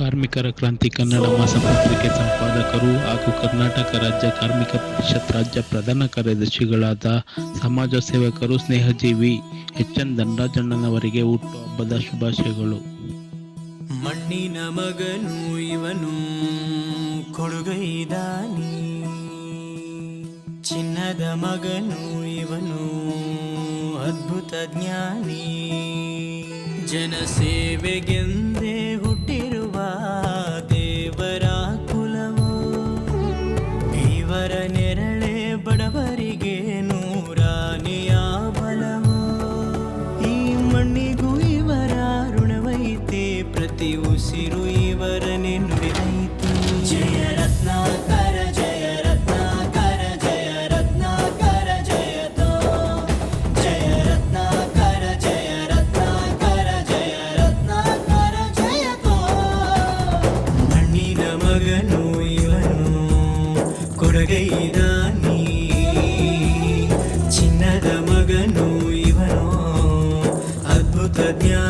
ಕಾರ್ಮಿಕರ ಕ್ರಾಂತಿ ಕನ್ನಡ ಮಾಸಪತ್ರಿಕೆ ಸಂಪಾದಕರು ಹಾಗೂ ಕರ್ನಾಟಕ ರಾಜ್ಯ ಕಾರ್ಮಿಕ ಪರಿಷತ್ ರಾಜ್ಯ ಪ್ರಧಾನ ಕಾರ್ಯದರ್ಶಿಗಳಾದ ಸಮಾಜ ಸೇವಕರು, ಸ್ನೇಹಜೀವಿ ಎಚ್ ಎನ್ ದಂಡರಾಜಣ್ಣನವರಿಗೆ ಹುಟ್ಟುಹಬ್ಬದ ಶುಭಾಶಯಗಳು. ಮಣ್ಣಿನ ಮಗನು ಇವನು ಕೊಡುಗೈದಾನಿ ಚಿನ್ನದ ಮಗನು ಇವನು ಅದ್ಭುತ ಜ್ಞಾನಿ. ಜನಸೇವೆಗೆಂದೇ ಕೊನೆಗೂ ಇವರಾರುಣವೈತೆ ಪ್ರತಿ ಉಸಿರು ಇವರನೆ ನುಡಿದೈತೆ ಜಯ ರತ್ನಾಕರ ಜಯ ರತ್ನಾಕರ ಜಯ ರತ್ನಾಕರ ಜಯತೋ ಜಯ ರತ್ನಾಕರ ಜಯ ರತ್ನಾಕರ ಜಯ ರತ್ನಾಕರ ಜಯತೋ ಮಣ್ಣಿನ ಮಗನು ಇವನು ಕೊರಗೈದ ನೀ ಚಿನ್ನದ ಮಗನು జ్ఞాన